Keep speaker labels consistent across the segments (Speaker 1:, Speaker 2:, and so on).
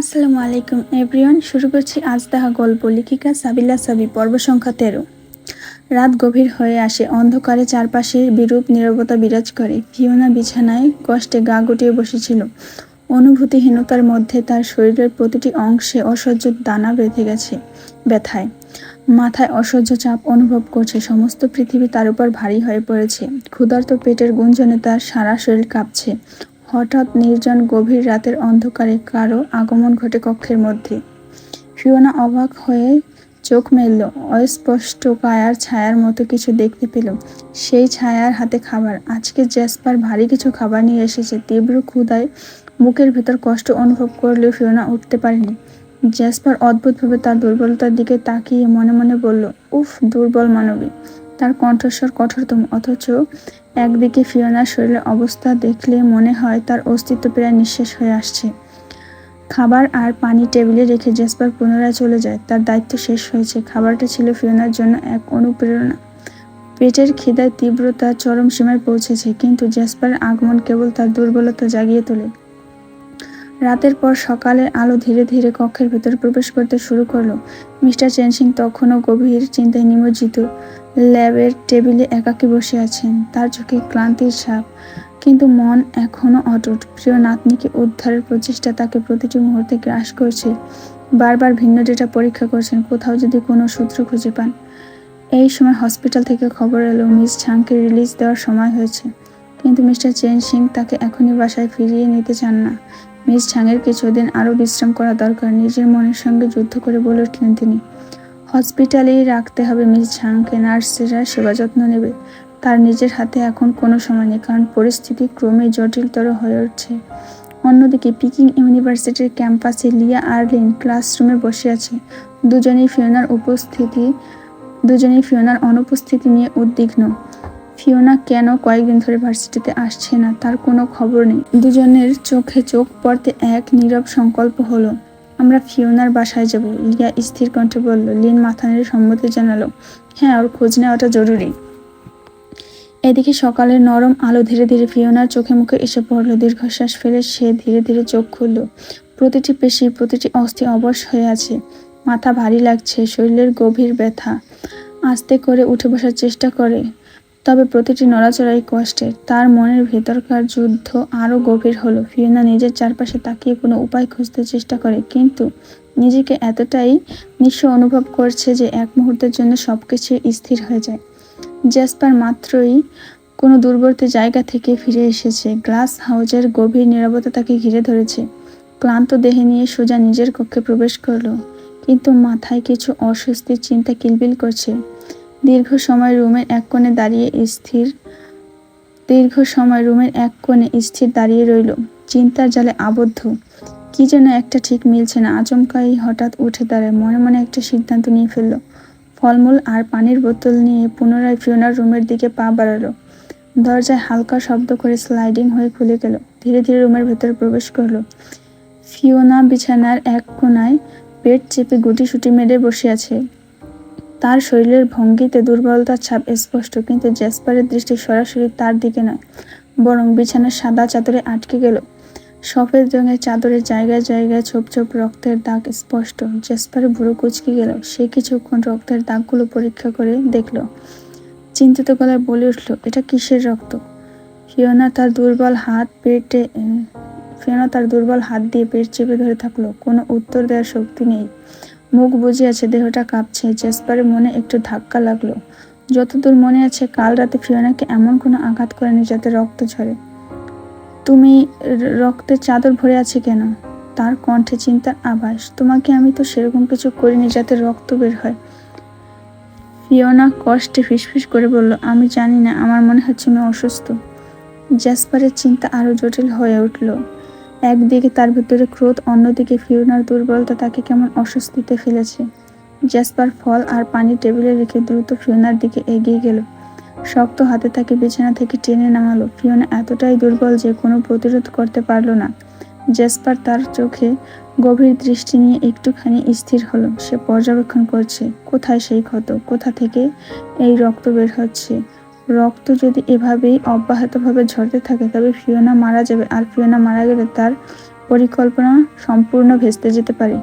Speaker 1: আসসালামু আলাইকুম, এভরিওয়ান। শুরু করছি আজ তাহা গল্প লেখিকা সাবিলা সাবি, পর্ব সংখ্যা তেরো। রাত গভীর হয়ে আসে, অন্ধকারে চারপাশে বিরূপ নীরবতা বিরাজ করে। ফিওনা বিছানায় কষ্টে গা গুটিয়ে বসেছিল। অনুভূতিহীনতার মধ্যে তার শরীরের প্রতিটি অংশে অসহ্য দানা বেঁধে গেছে ব্যথায়। মাথায় অসহ্য চাপ অনুভব করছে, সমস্ত পৃথিবী তার উপর ভারী হয়ে পড়েছে। ক্ষুধার্ত পেটের গুঞ্জনে তার সারা শরীর কাঁপছে। হঠাৎ নির্জন গভীর রাতের অন্ধকারে কারও আগমন ঘটে কক্ষের মধ্যে। ফিওনা অবাক হয়ে চোখ মেলল, অস্পষ্ট কায়ার ছায়ার মতো কিছু দেখতে পেল। সেই ছায়ার হাতে খাবার। আজকে জ্যাসপার ভারী কিছু খাবার নিয়ে এসেছে। তীব্র ক্ষুদায় বুকের ভেতর কষ্ট অনুভব করলেও ফিওনা উঠতে পারেনি। জ্যাসপার অদ্ভুতভাবে তার দুর্বলতার দিকে তাকিয়ে মনে মনে বলল, উফ, দুর্বল মানবী। তার কণ্ঠস্বর কঠোরতম, অথচ একদিকে ফিওনার শরীরের অবস্থা দেখলে মনে হয় তার অস্তিত্ব প্রায় নিঃশেষ হয়ে আসছে। খাবার আর পানি টেবিলে রেখে জেসপার পুনরায় চলে যায়। তার দায়িত্ব শেষ হয়েছে। খাবারটা ছিল ফিওনার জন্য এক অনুপ্রেরণা। পেটের খিদায় তীব্রতা চরম সীমায় পৌঁছেছে, কিন্তু জেসপারের আগমন কেবল তার দুর্বলতা জাগিয়ে তোলে। রাতের পর সকালে আলো ধীরে ধীরে কক্ষের ভেতর প্রবেশ করতে শুরু করল। মিস্টার চেনসিং তখনও গভীর চিন্তায় নিমজ্জিত। ল্যাবের টেবিলে একাকী বসে আছেন। তার চোখে ক্লান্তির ছাপ, কিন্তু মন এখনও অটুট। প্রিয় নাতনিকে উদ্ধারের প্রচেষ্টা তাকে প্রতিটি মুহূর্তে গ্রাস করছে। বারবার ভিন্ন ডেটা পরীক্ষা করছেন, কোথাও যদি কোনো সূত্র খুঁজে পান। এই সময় হসপিটাল থেকে খবর এলো, মিস ছাংকে রিলিজ দেওয়ার সময় হয়েছে। কিন্তু মিস্টার চেন সিং তাকে এখনই বাসায় ফিরিয়ে নিতে চান না। মিস ছাংয়ের কিছুদিন আরও বিশ্রাম করা দরকার, নিজের মনের সঙ্গে যুদ্ধ করে বলে উঠলেন তিনি। হসপিটালেই রাখতে হবে মিস ঝাংকে। নার্সেরা সেবা যত্ন নেবে। তার নিজের হাতে এখন কোনো সময় নেই, কারণ পরিস্থিতি ক্রমে জটিলতর হয়ে উঠছে। অন্যদিকে পিকিং ইউনিভার্সিটির ক্যাম্পাসে লিয়া আর্লিন ক্লাসরুমে বসে আছে। দুজনেই ফিওনার উপস্থিতি, দুজনেই ফিওনার অনুপস্থিতি নিয়ে উদ্বিগ্ন। ফিওনা কেন কয়েকদিন ধরে ভার্সিটিতে আসছে না, তার কোনো খবর নেই। দুজনের চোখে চোখ পড়তে এক নীরব সংকল্প হলো। আমরা ফিওনার বাসায় যাব। লিয়া স্থির কণ্ঠে বলল, লিন মাথা নেড়ে সম্মতি জানালো। হ্যাঁ ওর খোঁজ নেওয়াটা জরুরি। এদিকে সকালের নরম আলো ধীরে ধীরে ফিওনার চোখে মুখে এসে পড়ল। দীর্ঘশ্বাস ফেলে সে ধীরে ধীরে চোখ খুলল। প্রতিটি পেশি, প্রতিটি অস্থি অবশ হয়ে আছে। মাথা ভারী লাগছে, শরীরের গভীর ব্যথা। আস্তে করে উঠে বসার চেষ্টা করে। তবে প্রতিটি নড়াচড়াই কষ্টের। তার মনের ভেতরকার যুদ্ধ আরও গভীর হলো। ফিওনা নিজের চারপাশে তাকিয়ে কোনো উপায় খুঁজতে চেষ্টা করে, কিন্তু নিজেকে এতটাই নিঃস্ব অনুভব করছে যে এক মুহূর্তের জন্য সব কিছু স্থির হয়ে যায়। জ্যাসপার মাত্রই কোনো দূরবর্তী জায়গা থেকে ফিরে এসেছে। গ্লাস হাউজের গভীর নিরাপত্তা তাকে ঘিরে ধরেছে। ক্লান্ত দেহে নিয়ে সোজা নিজের কক্ষে প্রবেশ করল, কিন্তু মাথায় কিছু অস্বস্তির চিন্তা কিলবিল করছে। দীর্ঘ সময় রুমের এক কোণে দাঁড়িয়ে স্থির, দীর্ঘ সময় রুমের এক কোণে স্থির দাঁড়িয়ে রইল। চিন্তার জালে আবদ্ধ। কি যেন একটা ঠিক মিলছে না। আচমকাই হঠাৎ উঠে দাঁড়ায়, মনে মনে একটা সিদ্ধান্ত নিয়ে ফেলল। ফলমূল আর পানির বোতল নিয়ে পুনরায় ফিওনার রুমের দিকে পা বাড়ালো। দরজায় হালকা শব্দ করে স্লাইডিং হয়ে খুলে গেল। ধীরে ধীরে রুমের ভেতরে প্রবেশ করল। ফিওনা বিছানার এক কোনায় পেট চেপে গুটি সুটি মেরে বসে আছে। তার শরীরের ভঙ্গিতে দুর্বলতার ছাপ স্পষ্ট, কিন্তু জ্যাসপারের দৃষ্টি সরাসরি তার দিকে নয়, বরং বিছানার সাদা চাদরে আটকে গেল। সফেদ রঙের চাদরের জায়গায় জায়গায় ছোপ ছোপ রক্তের দাগ স্পষ্ট। জেসপারে বুড়ো কুচকে গেল। সে কিছুক্ষণ রক্তের দাগগুলো পরীক্ষা করে দেখল। চিন্তিত গলায় বলে উঠল, এটা কিসের রক্ত? ফিওনা তার দুর্বল হাত পেটে, ফিওনা তার দুর্বল হাত দিয়ে পেট চেপে ধরে থাকল। কোনো উত্তর দেওয়ার শক্তি নেই। মুখ বুঝে আছে দেহটা কাঁপছে। জেসপারের মনে একটু ধাক্কা লাগল। যতদূর মনে আছে, কাল রাতে ফিওনাকে এমন কোনো আঘাত করেনি যাতে রক্ত ঝরে। তুমি রক্তের চাদর ভরে আছে কেন? তার কণ্ঠে চিন্তার আভাস। তোমাকে আমি তো সেরকম কিছু করিনি যাতে রক্ত বের হয়। ফিওনা কষ্টে ফিসফিস করে বলল, আমি জানি না, আমার মনে হচ্ছে আমি অসুস্থ। জ্যাসপারের চিন্তা আরও জটিল হয়ে উঠল। একদিকে তার ভিতরে ক্রোধ, অন্যদিকে ফিওনার দুর্বলতা তাকে কেমন অস্বস্তিতে ফেলেছে। জ্যাসপার ফল আর পানি টেবিলে রেখে দ্রুত ফিওনার দিকে এগিয়ে গেল। শক্ত হাতে তাকে বিছানা থেকে টেনে নামালো। ফিওনা এতটাই দুর্বল যে কোনো প্রতিরোধ করতে পারল না। জেসপার তার চোখে গভীর দৃষ্টি নিয়ে একটুখানি স্থির হলো। সে পর্যবেক্ষণ করছে, কোথায় সেই ক্ষত? কোথা থেকে এই রক্ত বের হচ্ছে? রক্ত যদি এভাবেই অব্যাহতভাবে ঝরতে থাকে, তবে ফিওনা মারা যাবে। আর ফিওনা মারা গেলে তার পরিকল্পনা সম্পূর্ণ ভেস্তে যেতে পারে।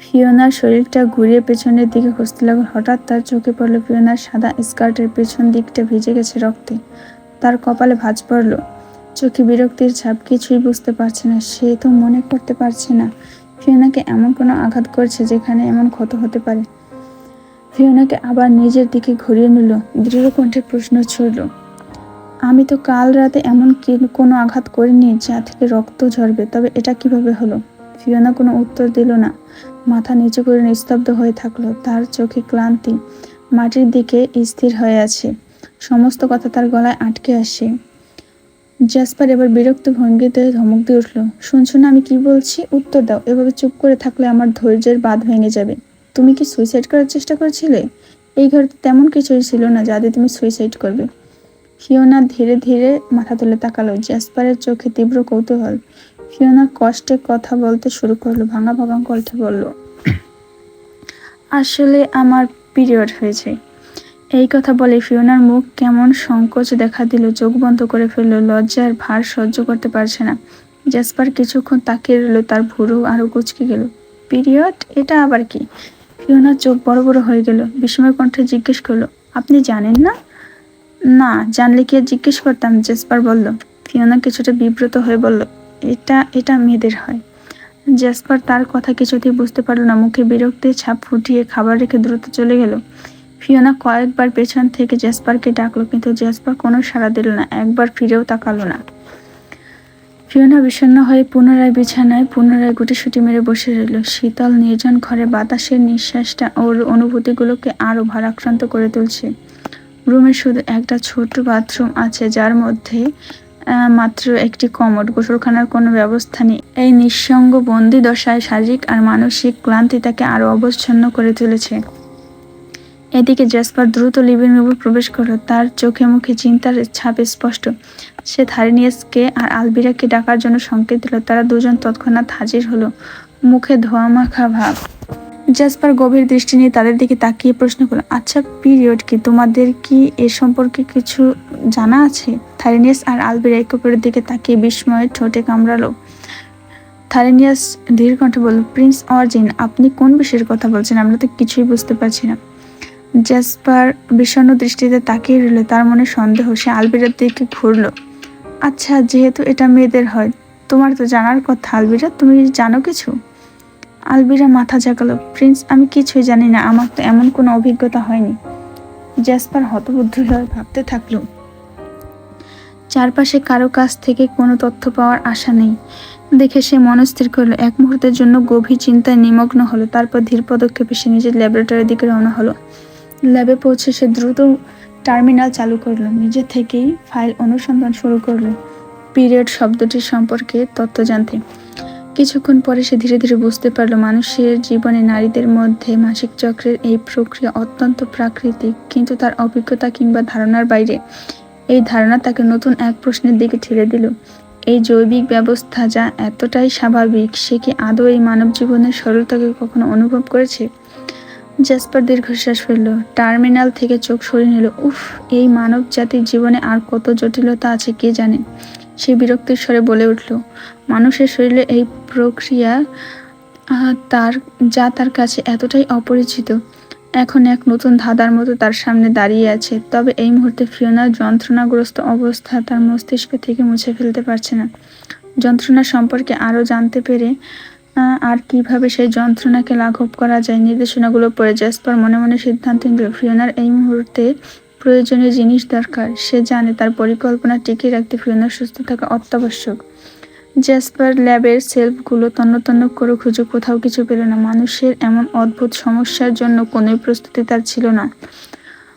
Speaker 1: ফিওনার শরীরটা ঘুরিয়ে পেছনের দিকে খুঁজতে লাগল। হঠাৎ তার চোখে পড়ল ফিওনার সাদা স্কার্টের পেছন দিকটা ভিজে গেছে রক্তে। তার কপালে ভাঁজ পড়ল। চোখে বিরক্তির ছাপ কিছুই বুঝতে পারছে না। সে তো মনে করতে পারছে না। ফিওনাকে এমন কোনো আঘাত করছে যেখানে এমন ক্ষত হতে পারে। ফিওনাকে আবার নিজের দিকে ঘুরিয়ে নিল, দৃঢ় কণ্ঠে প্রশ্ন ছুড়ল, আমি তো কাল রাতে এমন কি কোনো আঘাত করিনি যা থেকে রক্ত ঝরবে, তবে এটা কীভাবে হলো? ফিওনা কোনো উত্তর দিল না, মাথা নিচু করে নিস্তব্ধ হয়ে থাকল, তার চোখে ক্লান্তি, মাটির দিকে স্থির হয়ে আছে, সমস্ত কথা তার গলায় আটকে আসে। জাসপার এবার বিরক্ত ভঙ্গিতে ধমক দিয়ে উঠল, শুনছো না আমি কি বলছি? উত্তর দাও, এভাবে চুপ করে থাকলে আমার ধৈর্যের বাঁধ ভেঙে যাবে। তুমি কি সুইসাইড করার চেষ্টা করেছিলে? এই ঘরে তেমন কিছুই ছিল না যা দিয়ে তুমি সুইসাইড করবে। ফিওনা ধীরে ধীরে মাথা তুলে তাকালো। জ্যাসপারের চোখে তীব্র কৌতূহল। ফিওনা কষ্টে কথা বলতে শুরু করল, ভাঙা ভাঙা কণ্ঠে বলল, আসলে আমার পিরিয়ড হয়েছে। এই কথা বলে ফিওনার মুখ কেমন সংকোচ দেখা দিল, চোখ বন্ধ করে ফেলল, লজ্জার ভার সহ্য করতে পারছে না। জ্যাসপার কিছুক্ষণ তাকিয়ে রইল, তার ভুরু আরও কুচকে গেল, পিরিয়ড? এটা আবার কি? ফিওনার চোখ বড় বড় হয়ে গেল। বিস্ময় কণ্ঠে জিজ্ঞেস করল, আপনি জানেন না? না, জানলে কি জিজ্ঞেস করতাম? জেসপার বলল। ফিওনা কিছুটা বিব্রত হয়ে বলল, এটা এটা মেয়েদের হয়। জেসপার তার কথা কিছুতেই বুঝতে পারল না। মুখে বিরক্তির ছাপ ফুটিয়ে খাবার রেখে দ্রুত চলে গেল। ফিওনা কয়েকবার পেছন থেকে জেসপারকে ডাকলো, কিন্তু জেসপার কোনো সাড়া দিল না, একবার ফিরেও তাকালো না। ফিওনা বিষণ্ণ হয়ে পুনরায় বিছানায় পুনরায় গুটিসুটি মেরে বসে রইল। শীতল, নির্জন ঘরে বাতাসের নিঃশ্বাসটা ওর অনুভূতিগুলোকে আরও ভারাক্রান্ত করে তুলছে। রুমে শুধু একটা ছোট বাথরুম আছে, যার মধ্যে মাত্র একটি কমট গোসলখানার কোনো ব্যবস্থা নেই। এই নিঃসঙ্গ বন্দি দশায় শারীরিক আর মানসিক ক্লান্তি তাকে আরও অবচ্ছন্ন করে তুলেছে। এদিকে জ্যাসপার দ্রুত লিভিং রুমে প্রবেশ করল। তার চোখে মুখে চিন্তার ছাপ স্পষ্ট। সে থারিনিয়াসকে আর আলবিরাকে ডাকার জন্য সংকেত দিল। তারা দুজন তৎক্ষণাৎ হাজির হলো। মুখে ধোয়া মাখা ভাব। জাসপার গভীর দৃষ্টি নিয়ে তাদের দিকে তাকিয়ে প্রশ্ন করল আচ্ছা পিরিয়ড কি? তোমাদের কি এ সম্পর্কে কিছু জানা আছে? থারিনিয়াস আর আলবিরা একে অপরের দিকে তাকিয়ে বিস্ময়ে ঠোঁটে কামড়ালো। থারিনিয়াস ধীর বলল, প্রিন্স অর্জিন, আপনি কোন বিষয়ের কথা বলছেন? আমরা তো কিছুই বুঝতে পারছি না। জাসপার বিষণ্ন দৃষ্টিতে তাকিয়ে রইল। তার মনে সন্দেহ, সে আলবিরার দিকে ঘুরলো। আচ্ছা যেহেতু এটা মেয়েদের হয়, তোমার তো জানার কথা। আলবিরা, তুমি জানো কিছু? আলবিরা মাথা জাগালো প্রিন্স, আমি কিছুই জানি না। আমার তো এমন কোনো অভিজ্ঞতা হয়নি। জ্যাসপার হতবুদ্ধ হয়ে ভাবতে থাকল। চারপাশে কারও কাছ থেকে কোনো তথ্য পাওয়ার আশা নেই। দেখে সে মনস্থির করল, এক মুহূর্তের জন্য গভীর চিন্তায় নিমগ্ন হলো। তারপর ধীর পদক্ষেপে সে নিজের ল্যাবরেটরির দিকে রওনা হলো। ল্যাবে পৌঁছে সে দ্রুত টার্মিনাল চালু করল। নিজে থেকেই ফাইল অনুসন্ধান শুরু করল। পিরিয়ড শব্দটির সম্পর্কে তথ্য জানতে। কিছুক্ষণ পরে সে ধীরে ধীরে বুঝতে পারল, মানুষের জীবনে নারীদের মধ্যে মাসিক চক্রের এই প্রক্রিয়া অত্যন্ত প্রাকৃতিক, কিন্তু তার অভিজ্ঞতা কিংবা ধারণার বাইরে এই ধারণা তাকে নতুন এক প্রশ্নের দিকে ঠেলে দিল। এই জৈবিক ব্যবস্থা যা এতটাই স্বাভাবিক, সে কি আদৌ এই মানব জীবনের সরলতাকে কখনো অনুভব করেছে? জাসপার দীর্ঘশ্বাস ফেলল। টার্মিনাল থেকে চোখ সরিয়ে নিল। উফ, এই মানব জাতির জীবনে আর কত জটিলতা আছে কে জানে? সে বিরক্তির স্বরে বলে উঠল, মানুষের শরীরে এই প্রক্রিয়া তার, যা তার কাছে এতটাই অপরিচিত, এখন এক নতুন ধাঁধার মতো তার সামনে দাঁড়িয়ে আছে। তবে এই মুহূর্তে ফিওনার যন্ত্রণাগ্রস্ত অবস্থা তার মস্তিষ্ক থেকে মুছে ফেলতে পারছে না। যন্ত্রণা সম্পর্কে আরও জানতে পেরে আর কীভাবে সেই যন্ত্রণাকে লাঘব করা যায়? নির্দেশনাগুলো পড়ে জাসপার মনে মনে সিদ্ধান্ত নিল, ফিওনার এই মুহূর্তে প্রয়োজনীয় জিনিস দরকার। সে জানে তার পরিকল্পনা টিকিয়ে রাখতে ফিওনার সুস্থ থাকা অত্যাবশ্যক। জ্যাসপার ল্যাবের সেলফগুলো তন্ন তন্ন করে খুঁজে কোথাও কিছু পেল না। মানুষের এমন অদ্ভুত সমস্যার জন্য কোনোই প্রস্তুতি তার ছিল না।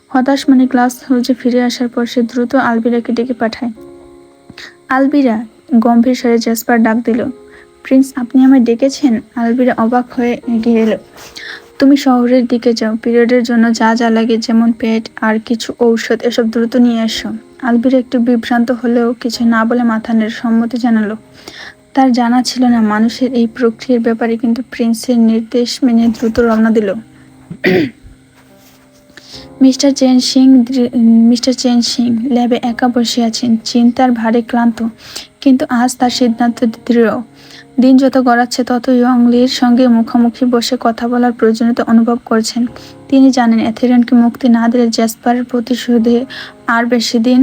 Speaker 1: হতাশ মনে ক্লাস হাউজে ফিরে আসার পর সে দ্রুত আলবিরাকে ডেকে পাঠায়। আলবিরা, গম্ভীর স্বরে জ্যাসপার ডাক দিল প্রিন্স, আপনি আমায় ডেকেছেন? আলবিরা অবাক হয়ে এগিয়ে এলো। তুমি শহরের দিকে যাও, পিরিয়ডের জন্য যা যা লাগে, যেমন পেট আর কিছু ঔষধ, এসব দ্রুত নিয়ে এসো। আলবিরা একটু বিভ্রান্ত হলেও কিছু না বলে মাথা নেড়ে সম্মতি জানালো। তার জানা ছিল না, মানুষের এই প্রক্রিয়ার ব্যাপারে কিন্তু প্রিন্সের নির্দেশ মেনে দ্রুত রওনা দিল। Mister Chen Singh mister Chen Singh ল্যাবে একা বসে আছেন, চিন্তার ভারে ক্লান্ত, কিন্তু আজ তার সিদ্ধান্ত দৃঢ়। দিন যত গড়াচ্ছে তত ইয়ংলির সঙ্গে মুখোমুখি বসে কথা বলার প্রয়োজনীয়তা অনুভব করছেন। তিনি জানেন এথেরিয়নকে মুক্তি না দিলে জ্যাসপারের প্রতিশোধে আর বেশি দিন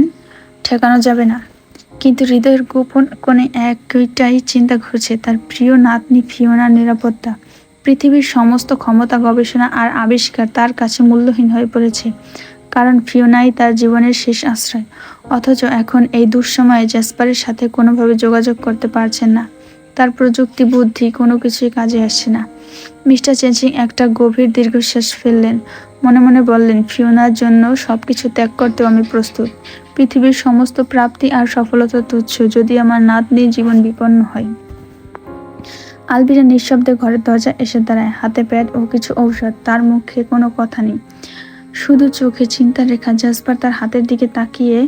Speaker 1: ঠেকানো যাবে না। কিন্তু হৃদয়ের গোপন কোণে একটাই চিন্তা ঘুরছে, তার প্রিয় নাতনি ফিওনার নিরাপত্তা। পৃথিবীর সমস্ত ক্ষমতা, গবেষণা আর আবিষ্কার তার কাছে মূল্যহীন হয়ে পড়েছে, কারণ ফিওনাই তার জীবনের শেষ আশ্রয়। অথচ এখন এই দুঃসময়ে জ্যাসপারের সাথে কোনোভাবে যোগাযোগ করতে পারছেন না। তার প্রযুক্তি, বুদ্ধি কোনো কিছুই কাজে আসছে না। মিস্টার চেঞ্চিং একটা গভীর দীর্ঘশ্বাস ফেললেন। মনে মনে বললেন, ফিওনার জন্য সবকিছু ত্যাগ করতেও আমি প্রস্তুত। পৃথিবীর সমস্ত প্রাপ্তি আর সফলতা তুচ্ছ, যদি আমার নাতনির জীবন বিপন্ন হয়। আলবিরা নিঃশব্দে ঘরের দরজা এসে দাঁড়ায়। হাতে প্যাড ও কিছু ঔষধ, তার মুখে কোনো কথা নেই। শুধু চোখে চিন্তার রেখা, জাসপার তার হাতের দিকে তাকিয়ে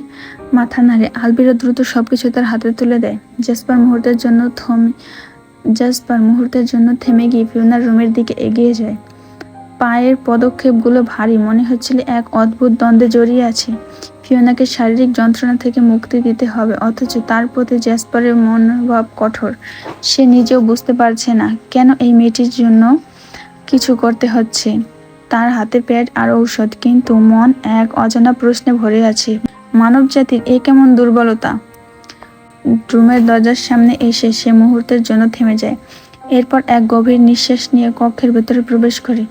Speaker 1: মাথা নাড়ে, আলবিরা দ্রুত সবকিছু তার হাতে তুলে দেয়। জাসপার মুহূর্তের জন্য থমে, জাসপার মুহূর্তের জন্য থেমে গিয়ে ফিওনার রুমের দিকে এগিয়ে যায়। পায়ের পদক্ষেপগুলো ভারী, মনে হচ্ছিল এক অদ্ভুত দ্বন্দ্বে জড়িয়ে আছে। ফিওনাকে শারীরিক যন্ত্রণা থেকে মুক্তি দিতে হবে, অথচ তার প্রতি জ্যাসপারের মনোভাব কঠোর। সে নিজেও বুঝতে পারছে না, কেন এই মেয়েটির জন্য কিছু করতে হচ্ছে। তার হাতে প্যাড আর ঔষধ, কিন্তু মন এক অজানা প্রশ্নে ভরে আছে। মানব জাতির এ কেমন দুর্বলতা? রুমের দরজার সামনে এসে সে মুহূর্তের জন্য থেমে যায়। এরপর এক গভীর নিঃশ্বাস নিয়ে কক্ষের ভেতরে প্রবেশ করে।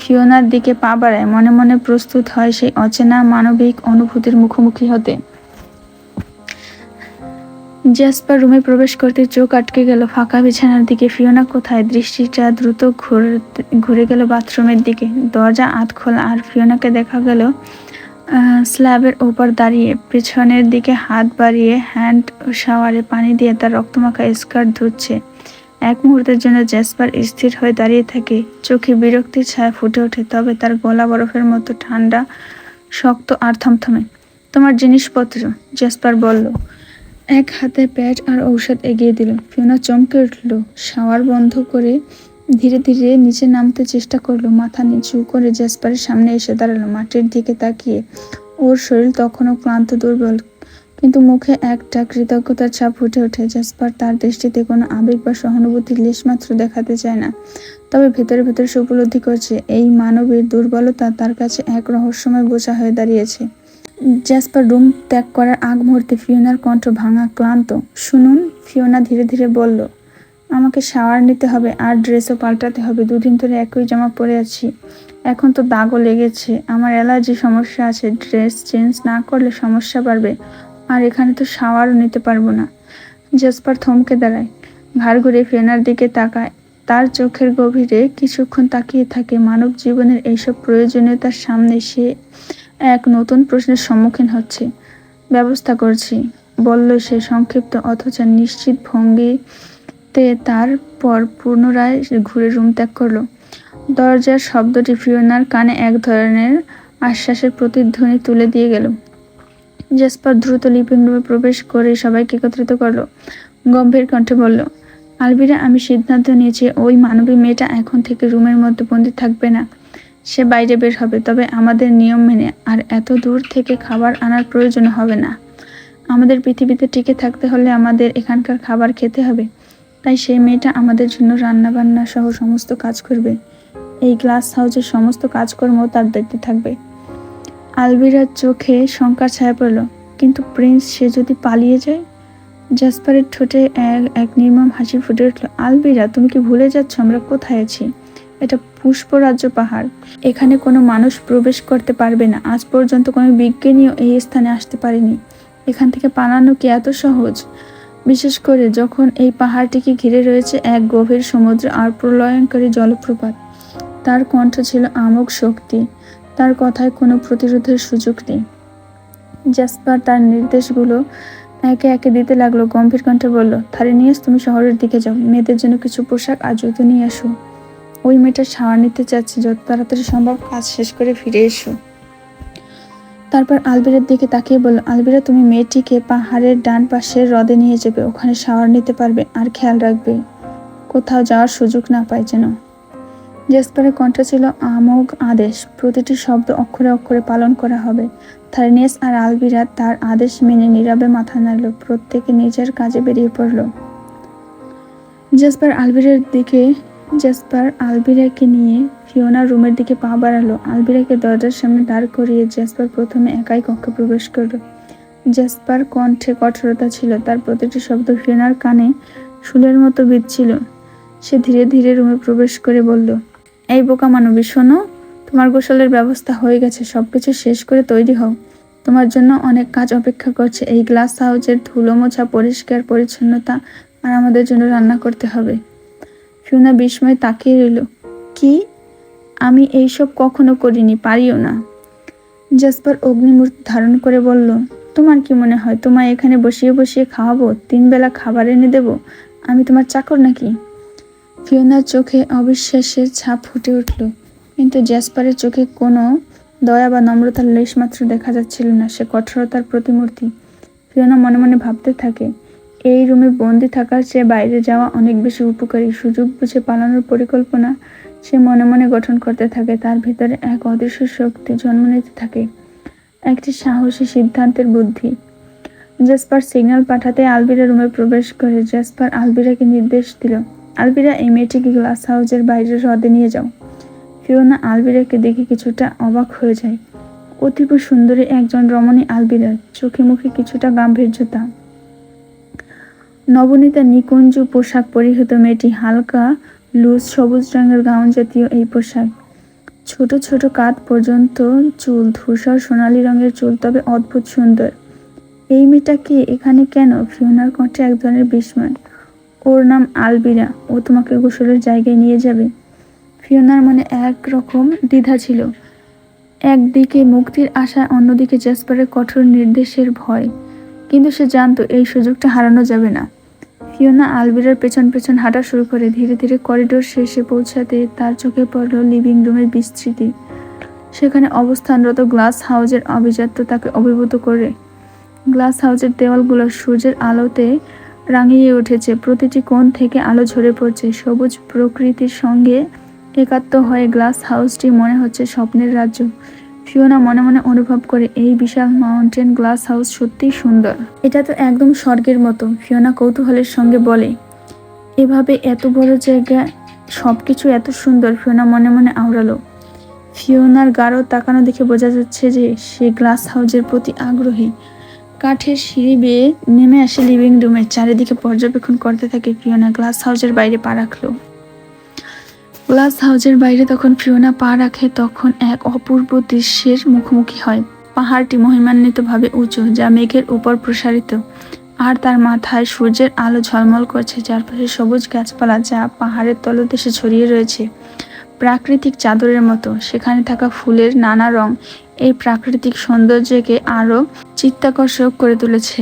Speaker 1: ফিওনার দিকে পা বাড়ায়, মনে মনে প্রস্তুত হয় সেই অচেনা মানবিক অনুভূতির মুখোমুখি হতে। জ্যাসপার রুমে প্রবেশ করতে চোখ আটকে গেল ফাঁকা বিছানার দিকে। ফিওনা কোথায়? দৃষ্টিটা দ্রুত ঘুরে গেল বাথরুমের দিকে। দরজা আধ খোলা আর ফিওনাকে দেখা গেল স্ল্যাবের ওপর দাঁড়িয়ে পেছনের দিকে হাত বাড়িয়ে হ্যান্ড শাওয়ারে পানি দিয়ে তার রক্তমাখা স্কার্ট ধুচ্ছে। এক মুহূর্তের জন্য জ্যাসপার স্থির হয়ে দাঁড়িয়ে থাকে। চোখে বিরক্তির ছায়া ফুটে ওঠে, তবে তার গলা বরফের মতো ঠান্ডা, শক্ত আর থমথমে। তোমার জিনিসপত্র জ্যাসপার বলল। এক হাতে প্যাড আর ঔষধ এগিয়ে দিল। ফিওনা চমকে উঠল। শাওয়ার বন্ধ করে ধীরে ধীরে নিচে নামতে চেষ্টা করল, মাথা নিচু করে জ্যাসপারের সামনে এসে দাঁড়াল, মাটির দিকে তাকিয়ে। ওর শরীর তখনও ক্লান্ত, দুর্বল, কিন্তু মুখে একটা কৃতজ্ঞতার ছাপ ফুটে ওঠে। জাসপার তার দৃষ্টিতে কোনো আবেগ বা সহানুভূতির লেশমাত্র দেখাতে চায় না, তবে ভেতরে ভেতরে সে উপলব্ধি করছে। এই মানবের দুর্বলতা তার কাছে এক রহস্যময় বোঝা হয়ে দাঁড়িয়েছে। জ্যাসপার রুম ত্যাগ করার আগ মুহূর্তে ফিওনার কণ্ঠ ভাঙা ক্লান্ত। শুনুন, ফিওনা ধীরে ধীরে বলল আমাকে শাওয়ার নিতে হবে আর ড্রেসও পাল্টাতে হবে। দুদিন ধরে একই জামা পরে আছি। এখন তো দাগও লেগেছে। আমার অ্যালার্জি সমস্যা আছে। ড্রেস চেঞ্জ না করলে সমস্যা বাড়বে। আর এখানে তো শাওয়ারও নিতে পারব না। জাসপার থমকে দাঁড়ায়। ঘাড় ঘুরে ফেনার দিকে তাকায়। তার চোখের গভীরে কিছুক্ষণ তাকিয়ে থাকে। মানব জীবনের এইসব প্রয়োজনীয়তার সামনে সে এক নতুন প্রশ্নের সম্মুখীন হচ্ছে। ব্যবস্থা করছি। বলল সে সংক্ষিপ্ত, অথচ নিশ্চিত ভঙ্গিতে তারপর পুনরায় ঘুরে রুম ত্যাগ করল। দরজার শব্দটি ফিওনার কানে এক ধরনের আশ্বাসের প্রতিধ্বনি তুলে দিয়ে গেল। জেসপার দ্রুত লিভিং রুমে প্রবেশ করে সবাইকে একত্রিত করল। গম্ভীর কণ্ঠে বলল আলবিরা আমি সিদ্ধান্ত নিয়েছি, ওই মানবী মেয়েটা এখন থেকে রুমের মধ্যে বন্দি থাকবে না। সে বাইরে বের হবে, তবে আমাদের নিয়ম মেনে আর এত দূর থেকে খাবার আনার প্রয়োজন হবে না। আমাদের পৃথিবীতে টিকে থাকতে হলে আমাদের এখানকার খাবার খেতে হবে। তাই সেই মেয়েটা আমাদের জন্য রান্না বান্না সহ সমস্ত কাজ করবে। এই গ্লাস হাউসের সমস্ত কাজকর্ম তার দায়িত্বে থাকবে। আলবিরার চোখে শঙ্কার ছায়া পড়ল, কিন্তু প্রিন্স সে যদি পালিয়ে যায়? জাসপারের ঠোঁটে এক নির্মম হাসি ফুটে উঠল, আলবিরা, তুমি কি ভুলে যাচ্ছ? আমরা কোথায় আছি? এটা পুষ্পরাজ্য পাহাড়। এখানে কোনো মানুষ প্রবেশ করতে পারবে না। আজ পর্যন্ত কোনো বিজ্ঞানীও এই স্থানে আসতে পারেনি। এখান থেকে পালানো কি এত সহজ? বিশেষ করে যখন এই পাহাড়টিকে ঘিরে রয়েছে এক গভীর সমুদ্র আর প্রলয়ঙ্কারী জলপ্রপাত। তার কণ্ঠ ছিল আমোক শক্তি। তার কথায় কোনো প্রতিরোধের সুযোগ নেই। জাসপার তার নির্দেশগুলো একে একে দিতে লাগল। গম্ভীর কণ্ঠে বলল থারিনিয়াস তুমি শহরের দিকে যাও। মেয়েদের জন্য কিছু পোশাক আর জুতো নিয়ে আসো ওই মেয়েটা শাওয়ার নিতে চাচ্ছে। যত তাড়াতাড়ি সম্ভব কাজ শেষ করে ফিরে এসো। তারপর আলবিরের দিকে তাকিয়ে বলল, আলবিরা, তুমি মেয়েটিকে পাহাড়ের ডান পাশের হ্রদে নিয়ে যাবে, ওখানে শাওয়ার নিতে পারবে আর খেয়াল রাখবে। কোথাও যাওয়ার সুযোগ না পায় যেন। জেসপারের কণ্ঠ ছিল আমোঘ আদেশ। প্রতিটি শব্দ অক্ষরে অক্ষরে পালন করা হবে। থার্নেস আর আলবিরা তার আদেশ মেনে নীরবে মাথা নাড়ল, প্রত্যেকে নিজের কাজে বেরিয়ে পড়ল। জেসপার আলবিরের দিকে জেসপার আলবিরাকে নিয়ে ফিওনার রুমের দিকে পা বাড়ালো। আলবিরাকে দরজার সামনে দাঁড় করিয়ে জেসপার প্রথমে একাই কক্ষে প্রবেশ করল। জেসপার কণ্ঠে কঠোরতা ছিল, তার প্রতিটি শব্দ ফিওনার কানে শুলের মতো বিচ্ছিল সে ধীরে ধীরে রুমে প্রবেশ করে বলল, এই বোকা মানবী, শোনো, তোমার গোসলের ব্যবস্থা হয়ে গেছে, সবকিছু শেষ করে তৈরি হও। তোমার জন্য অনেক কাজ অপেক্ষা করছে, এই গ্লাস হাউজের ধুলো মোছা, পরিষ্কার, পরিচ্ছন্নতা, আর আমাদের জন্য রান্না করতে হবে। ফিউনা বিস্ময়ে তাকিয়ে রইল। কি? আমি এইসব কখনো করিনি, পারিও না। জাসপার অগ্নিমূর্তি ধারণ করে বলল, তোমার কি মনে হয়, তোমায় এখানে বসিয়ে বসিয়ে খাওয়াবো? তিন বেলা খাবার এনে দেব? আমি তোমার চাকর নাকি? ফিওনার চোখে অবিশ্বাসের ছাপ ফুটে উঠল, কিন্তু জ্যাসপারের চোখে কোনো দয়া বা নম্রতার লেশ মাত্র দেখা যাচ্ছিল না, সে কঠোরতার প্রতিমূর্তি। ফিওনা মনে মনে ভাবতে থাকে এই রুমে বন্দি থাকার চেয়ে বাইরে যাওয়া অনেক বেশি উপকারী সুযোগ বুঝে পালানোর পরিকল্পনা সে মনে মনে গঠন করতে থাকে। তার ভিতরে এক অদৃশ্য শক্তি জন্ম নিতে থাকে। একটি সাহসী সিদ্ধান্তের বুদ্ধি। জেসপার সিগন্যাল পাঠাতে আলবিরা রুমে প্রবেশ করে। জেসপার আলবিরাকে নির্দেশ দিল, আলবিরা, এই মেয়েটিকে গ্লাস হাউজের বাইরে হ্রদে নিয়ে যাও। ফিরোনা আলবিরাকে দেখে কিছুটা অবাক হয়ে যায়। অতীব সুন্দরী একজন রমণী আলবিরা চোখে মুখে কিছুটা গাম্ভীর্যতা। নবনীতা নিকুঞ্জ পোশাক পরিহিত মেয়েটি হালকা, লুজ, সবুজ রঙের গাউন জাতীয় এই পোশাক। ছোট ছোট কাত পর্যন্ত চুল, ধূসর সোনালী রঙের চুল, তবে অদ্ভুত সুন্দর। এই মেয়েটা কে এখানে কেন? ফিওনার কণ্ঠে এক ধরনের বিস্ময়। ওর নাম আলবিরা। ও তোমাকে গোসলের জায়গায় নিয়ে যাবে। ফিওনার মনে একরকম দ্বিধা ছিল। একদিকে মুক্তির আশা অন্যদিকে জেসপারের কঠোর নির্দেশের ভয়। কিন্তু সে জানতো এই সুযোগটা হারানো যাবে না। ফিওনা আলবিরার পেছন পেছন হাঁটা শুরু করে। ধীরে ধীরে করিডোর শেষে পৌঁছাতে তার চোখে পড়ল লিভিং রুমের বিস্তৃতি। সেখানে অবস্থানরত গ্লাস হাউজের আভিজাত্য তাকে অভিভূত করে। গ্লাস হাউজের দেওয়ালগুলো সূর্যের আলোতে রাঙিয়ে উঠেছে। প্রতিটি কোণ থেকে আলো ঝরে পড়ছে। সবুজ প্রকৃতির সঙ্গে একাত্ম হয়ে গ্লাস হাউসটি মনে হচ্ছে স্বপ্নের রাজ্য। ফিওনা মনে মনে অনুভব করে, এই বিশাল মাউন্টেন গ্লাস হাউস সত্যিই সুন্দর। এটা তো একদম স্বর্গের মতো, ফিওনা কৌতূহলের সঙ্গে বলে। এভাবে এত বড় জায়গা সব কিছু এত সুন্দর, ফিওনা মনে মনে আওড়ালো। ফিওনার গাঢ় তাকানো দেখে বোঝা যাচ্ছে যে সে গ্লাস হাউজের প্রতি আগ্রহী। কাঠের সিঁড়ি বেয়ে নেমে আসে লিভিং রুমের, চারিদিকে পর্যবেক্ষণ করতে থাকে ফিওনা গ্লাস হাউজের বাইরে পা রাখল। গ্লাস হাউজের বাইরে তখন ফিওনা পা রাখে, তখন এক অপূর্ব দৃশ্যের মুখোমুখি হয়। পাহাড়টি মহিমান্বিতভাবে উঁচু, যা মেঘের উপর প্রসারিত, আর তার মাথায় সূর্যের আলো ঝলমল করছে চারপাশে সবুজ গাছপালা যা পাহাড়ের তলদেশে ছড়িয়ে রয়েছে। প্রাকৃতিক চাদরের মতো, সেখানে থাকা ফুলের নানা রং এই প্রাকৃতিক সৌন্দর্যকে আরও চিত্তাকর্ষক করে তুলেছে।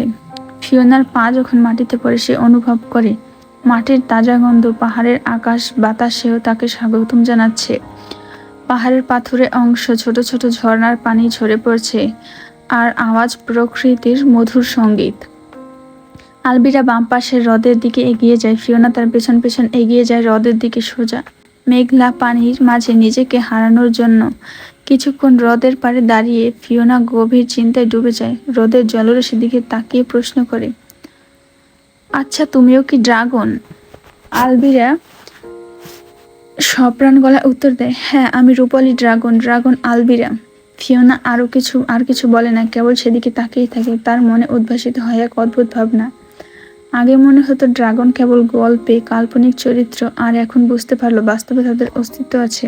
Speaker 1: ফিওনার পা যখন মাটিতে পড়ে, সে অনুভব করে মাটির তাজা গন্ধ, পাহাড়ের আকাশ বাতাসেও তাকে স্বাগতম জানাচ্ছে। পাহাড়ের পাথুরে অংশ ছোট ছোট ঝর্ণার পানি ঝরে পড়ছে আর আওয়াজ প্রকৃতির মধুর সংগীত। আলবিরা বাম পাশের হ্রদের দিকে এগিয়ে যায়, ফিওনা তার পেছন পেছন এগিয়ে যায় হ্রদের দিকে সোজা। মেঘলা পানির মাঝে নিজেকে হারানোর জন্য কিছুক্ষণ হ্রদের পাড়ে দাঁড়িয়ে ফিওনা গভীর চিন্তায় ডুবে যায়। হ্রদের জলরসের দিকে তাকিয়ে প্রশ্ন করে আচ্ছা তুমিও কি ড্রাগন? আলবিরা সপ্রাণ গলায় উত্তর দেয় হ্যাঁ আমি রূপালী ড্রাগন ড্রাগন আলবিরা। ফিওনা আরও কিছু, আর কিছু বলে না, কেবল সেদিকে তাকিয়ে থাকে, তার মনে উদ্ভাসিত হয় এক অদ্ভুত ভাবনা। আগে মনে হতো ড্রাগন কেবল গল্পে, কাল্পনিক চরিত্র, আর এখন বুঝতে পারল বাস্তবে তাদের অস্তিত্ব আছে।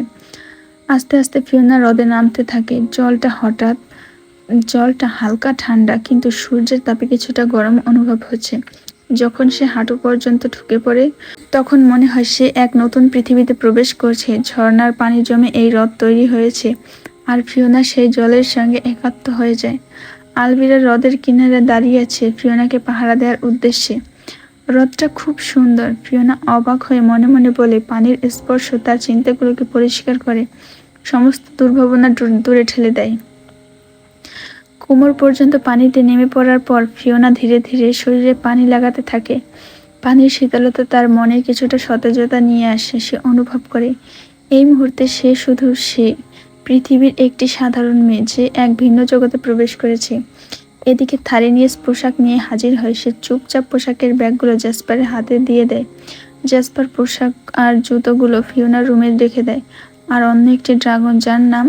Speaker 1: আস্তে আস্তে ফিওনা হ্রদে নামতে থাকে, জলটা হঠাৎ, জলটা হালকা ঠান্ডা, কিন্তু সূর্যের তাপে কিছুটা গরম অনুভব হচ্ছে। যখন সে হাঁটু পর্যন্ত ঢুকে পড়ে, তখন মনে হয় সে এক নতুন পৃথিবীতে প্রবেশ করছে। ঝর্ণার পানি জমে এই হ্রদ তৈরি হয়েছে আর ফিওনা সেই জলের সঙ্গে একাত্ম হয়ে যায়। আলবিরা হ্রদের কিনারে দাঁড়িয়ে আছে ফিওনাকে পাহারা দেওয়ার উদ্দেশ্যে। হ্রদটা খুব সুন্দর। ফিওনা অবাক হয়ে মনে মনে বলে, পানির স্পর্শ তার চিন্তাগুলোকে পরিষ্কার করে। সমস্ত দুর্ভাবনা দূরে ঠেলে দেয়। কোমর পর্যন্ত পানিতে নেমে পড়ার পর ফিওনা ধীরে ধীরে শরীরে পানি লাগাতে থাকে। পানির শীতলতা তার মনে কিছুটা সতেজতা নিয়ে আসে, সে অনুভব করে। এই মুহূর্তে সে শুধু সে, পৃথিবীর একটি সাধারণ মেয়ে যে এক ভিন্ন জগতে প্রবেশ করেছে। এদিকে থালি নিয়ে পোশাক নিয়ে হাজির হয়, সে চুপচাপ পোশাকের ব্যাগগুলো জ্যাসপারের হাতে দিয়ে দেয়। জ্যাসপার পোশাক আর জুতোগুলো ফিওনার রুমে রেখে দেয়। আর অন্য একটি ড্রাগন, যার নাম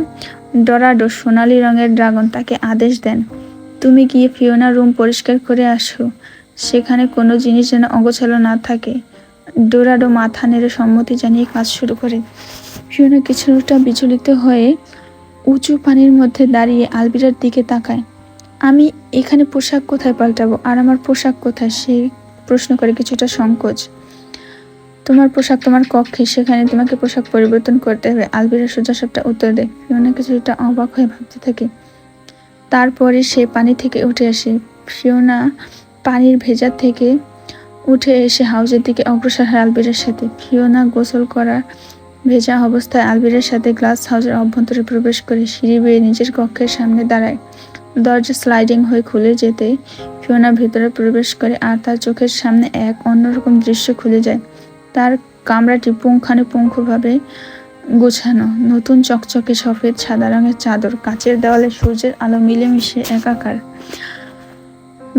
Speaker 1: ডরাডো সোনালি রঙের ড্রাগন তাকে আদেশ দেন, তুমি গিয়ে ফিওনা রুম পরিষ্কার করে আসো, সেখানে কোনো জিনিস যেন অগোছালো না থাকে। ডোরাডো মাথা নেড়ে সম্মতি জানিয়ে কাজ শুরু করে। ফিওনা কিছুটা বিচলিত হয়ে উঁচু পানির মধ্যে দাঁড়িয়ে আলবিরার দিকে তাকায়। আমি এখানে পোশাক কোথায় পাল্টাবো? আর আমার পোশাক কোথায়? সে প্রশ্ন করে কিছুটা সংকোচ। তোমার পোশাক, তোমার কক্ষে, সেখানে তোমাকে পোশাক পরিবর্তন করতে হবে। আলবিরা সোজা সবটা উত্তর দেয়। ফিওনা কিছুটা অবাক হয়ে ভাবতে থাকে। তারপরে সে পানি থেকে উঠে আসে। ফিওনা পানির ভেজা থেকে উঠে এসে হাউজের দিকে অগ্রসর হয় আলবিরের সাথে। ফিওনা গোসল করার ভেজা অবস্থায় আলবিরের সাথে গ্লাস হাউসের অভ্যন্তরে প্রবেশ করে সিঁড়ি বেয়ে নিজের কক্ষের সামনে দাঁড়ায়। দরজা স্লাইডিং হয়ে খুলে যেতে ফিওনা ভেতরে প্রবেশ করে আর তার চোখের সামনে এক অন্যরকম দৃশ্য খুলে যায়। তার কামরাটি পুঙ্খানুপুঙ্খভাবে গোছানো। নতুন চকচকে সফেদ সাদা রঙের চাদর, কাচের দেওয়ালে সূর্যের আলো মিলেমিশে একাকার।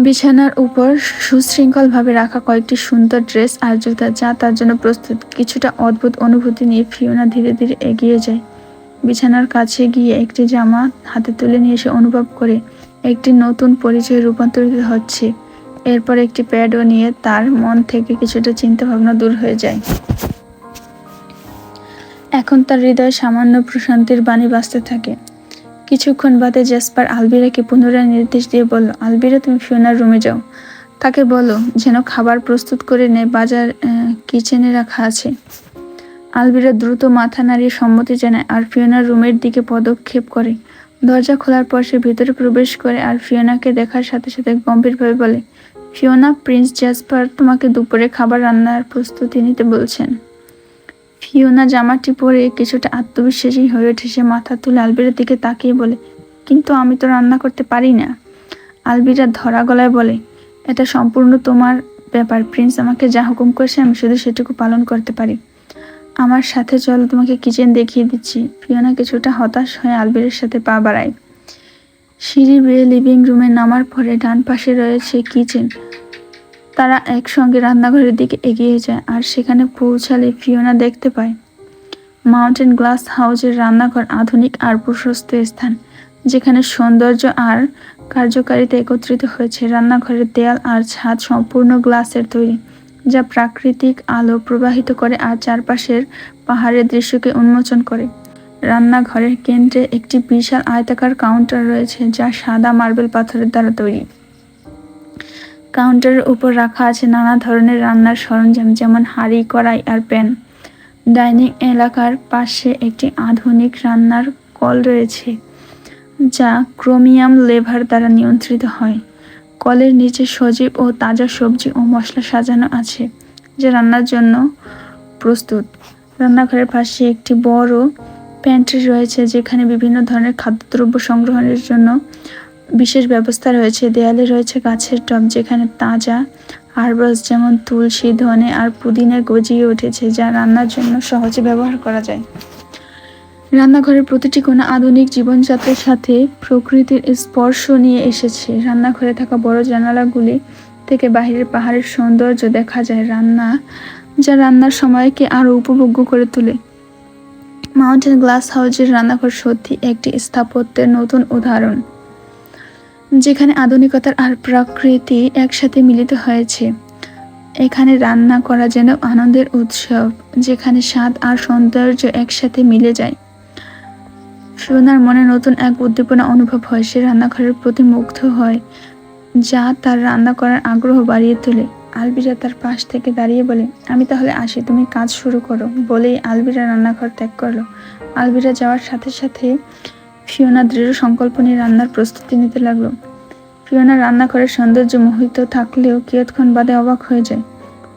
Speaker 1: বিছানার উপর সুশৃঙ্খলভাবে রাখা কয়েকটি সুন্দর ড্রেস আর জুতা যা তার জন্য প্রস্তুত। কিছুটা অদ্ভুত অনুভূতি নিয়ে ফিওনা ধীরে ধীরে এগিয়ে যায়। বিছানার কাছে গিয়ে একটি জামা হাতে তুলে নিয়ে এসে অনুভব করে, একটি নতুন পরিচয়ে রূপান্তরিত হচ্ছে। এরপর একটি প্যাডও নিয়ে তার মন থেকে কিছুটা চিন্তা ভাবনা দূর হয়ে যায়। এখন তার হৃদয়ে সামান্য প্রশান্তির বাণী বাঁচতে থাকে। কিছুক্ষণ বাদে জেসপার আলবিরাকে পুনরায় নির্দেশ দিয়ে বলল, আলবিরা, তুমি ফিওনার রুমে যাও। তাকে বলো যেন খাবার প্রস্তুত করে নেয় বাজার কিচেনে রাখা আছে। আলবিরা দ্রুত মাথা নাড়িয়ে সম্মতি জানায় আর ফিওনার রুমের দিকে পদক্ষেপ করে। দরজা খোলার পর সে ভিতরে প্রবেশ করে আর ফিওনাকে দেখার সাথে সাথে গম্ভীরভাবে বলে ফিওনা, প্রিন্স জ্যাসপার তোমাকে দুপুরে খাবার রান্নার প্রস্তুতি নিতে বলছেন। ফিওনা জামাটি পরে কিছুটা আত্মবিশ্বাসী হয়ে ওঠে। সে মাথা তুলে আলবিরার দিকে তাকিয়ে বলে, কিন্তু আমি তো রান্না করতে পারি না। আলবিরা ধরা গলায় বলে, এটা সম্পূর্ণ তোমার ব্যাপার, প্রিন্স। আমাকে যা হুকুম করেছে, আমি শুধু সেটুকু পালন করতে পারি। আমার সাথে চলো, তোমাকে কিচেন দেখিয়ে দিচ্ছি। ফিওনা কিছুটা হতাশ হয়ে আলবিরের সাথে পা বাড়ায়। সিঁড়ি বেয়ে লিভিং রুমে নামার পরে ডান পাশে রয়েছে কিচেন তারা একসঙ্গে রান্নাঘরের দিকে এগিয়ে যায় আর সেখানে পৌঁছালে ফিওনা দেখতে পায়। মাউন্টেন গ্লাস হাউজের রান্নাঘর আধুনিক আর প্রশস্ত স্থান, যেখানে সৌন্দর্য আর কার্যকারিতা একত্রিত হয়েছে। রান্নাঘরের দেয়াল আর ছাদ সম্পূর্ণ গ্লাসের তৈরি, যা প্রাকৃতিক আলো প্রবাহিত করে আর চারপাশের পাহাড়ের দৃশ্যকে উন্মোচন করে। রান্নাঘরের কেন্দ্রে একটি বিশাল আয়তাকার কাউন্টার রয়েছে যা সাদা মার্বেল পাথরের দ্বারা তৈরি। কাউন্টারের উপর রাখা আছে নানা ধরনের রান্নার সরঞ্জাম, যেমন হাঁড়ি, কড়াই আর প্যান। ডাইনিং এলাকার পাশে একটি আধুনিক রান্নার কল রয়েছে, যা ক্রোমিয়াম লেভার দ্বারা নিয়ন্ত্রিত হয়। কলের নিচে সজীব ও তাজা সবজি ও মশলা সাজানো আছে, যা রান্নার জন্য প্রস্তুত। রান্নাঘরের পাশে একটি বড় প্যান্ট্রি রয়েছে যেখানে বিভিন্ন ধরনের খাদ্যদ্রব্য সংগ্রহণের জন্য বিশেষ ব্যবস্থা রয়েছে। দেয়ালে রয়েছে গাছের টব যেখানে তাজা হার্বাস যেমন তুলসী, ধনে আর পুদিনা গজিয়ে উঠেছে যা রান্নার জন্য সহজে ব্যবহার করা যায়। রান্নাঘরের প্রতিটি কোণা আধুনিক জীবনযাত্রার সাথে প্রকৃতির স্পর্শ নিয়ে এসেছে। রান্নাঘরে থাকা বড় জানালাগুলি থেকে বাহিরের পাহাড়ের সৌন্দর্য দেখা যায়। রান্না যা রান্নার সময়কে আরও উপভোগ্য করে তোলে। মাউন্টেন গ্লাস হাউজের রান্নাঘর সত্যি একটি স্থাপত্যের নতুন উদাহরণ, যেখানে আধুনিকতার আর প্রকৃতি একসাথে মিলিত হয়েছে। এখানে রান্না করা যেন আনন্দের উৎসব, যেখানে স্বাদ আর সৌন্দর্য একসাথে মিলে যায়। সোনার মনে নতুন এক উদ্দীপনা অনুভব হয়, সে রান্নাঘরের প্রতি মুগ্ধ হয়, যা তার রান্না করার আগ্রহ বাড়িয়ে তোলে। আলবিরা তার পাশ থেকে দাঁড়িয়ে বলে, আমি তাহলে আসি, তুমি কাজ শুরু করো। বলেই আলবিরা রান্নাঘর ত্যাগ করল। আলবিরা যাওয়ার সাথে সাথে ফিওনা দৃঢ় সংকল্প নিয়ে রান্নার প্রস্তুতি নিতে লাগল। ফিওনা রান্নাঘরের সৌন্দর্য মোহিত থাকলেও কিয়ৎক্ষণ বাদে অবাক হয়ে যায়।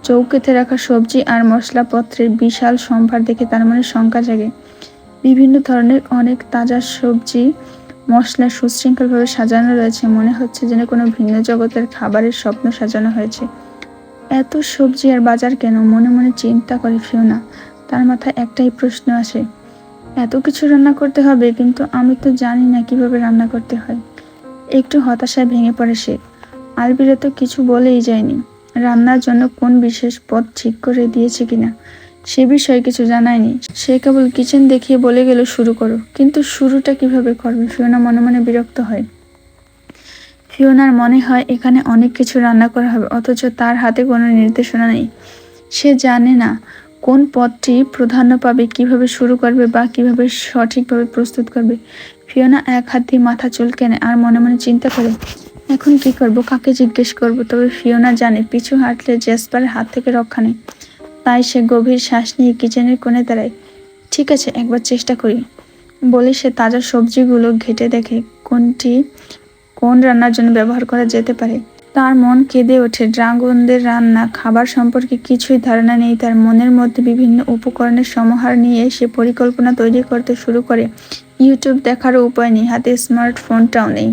Speaker 1: চৌকেতে রাখা সবজি আর মশলাপত্রের বিশাল সম্ভার দেখে তার মনে শঙ্কা জাগে। বিভিন্ন ধরনের অনেক তাজা সবজি মশলা সুশৃঙ্খলভাবে সাজানো রয়েছে। মনে হচ্ছে যেন কোনো ভিন্ন জগতের খাবারের স্বপ্ন সাজানো হয়েছে। এত সবজি আর বাজার কেন? মনে মনে চিন্তা করে ফিওনা। তার মাথায় একটাই প্রশ্ন আসে, এত কিছু রান্না করতে হবে, কিন্তু আমি তো জানি না কীভাবে রান্না করতে হয়। একটু হতাশায় ভেঙে পড়ে সে। আলবিরা তো কিছু বলেই যায়নি। রান্নার জন্য কোন বিশেষ পদ ঠিক করে দিয়েছে কিনা, সে বিষয়ে কিছু জানায়নি। সে কেবল কিচেন দেখিয়ে বলে গেল, শুরু করো। কিন্তু শুরুটা কীভাবে করবে? ফিওনা মনে মনে বিরক্ত হয়। ফিওনার মনে হয় এখানে অনেক কিছু রান্না করা হবে, অথচ তার হাতে কোনো নির্দেশনা নেই। সে জানে না কোন পদটি প্রাধান্য পাবে, কীভাবে শুরু করবে বা কীভাবে সঠিকভাবে প্রস্তুত করবে। ফিওনা এক হাত দিয়ে মাথা চুলকে নেয় আর মনে মনে চিন্তা করে, এখন কি করব, কাকে জিজ্ঞেস করব? তবে ফিওনা জানে পিছু হাঁটলে জেসপারের হাত থেকে রক্ষা নেই। তাই সে গভীর শ্বাস নিয়ে কিচেনের কোণে দাঁড়ায়। ঠিক আছে, একবার চেষ্টা করি। বলে সে তাজা সবজিগুলো ঘেটে দেখে কোনটি কোন রান্নার জন্য ব্যবহার করা যেতে পারে? তার মন কেঁদে ওঠে। ড্রাগনদের রান্না, খাবার সম্পর্কে কিছুই ধারণা নেই। তার মনের মধ্যে বিভিন্ন উপকরণের সমাহার নিয়ে সে পরিকল্পনা তৈরি করতে শুরু করে। ইউটিউব দেখারও উপায় নেই। হাতে স্মার্টফোনটাও নেই।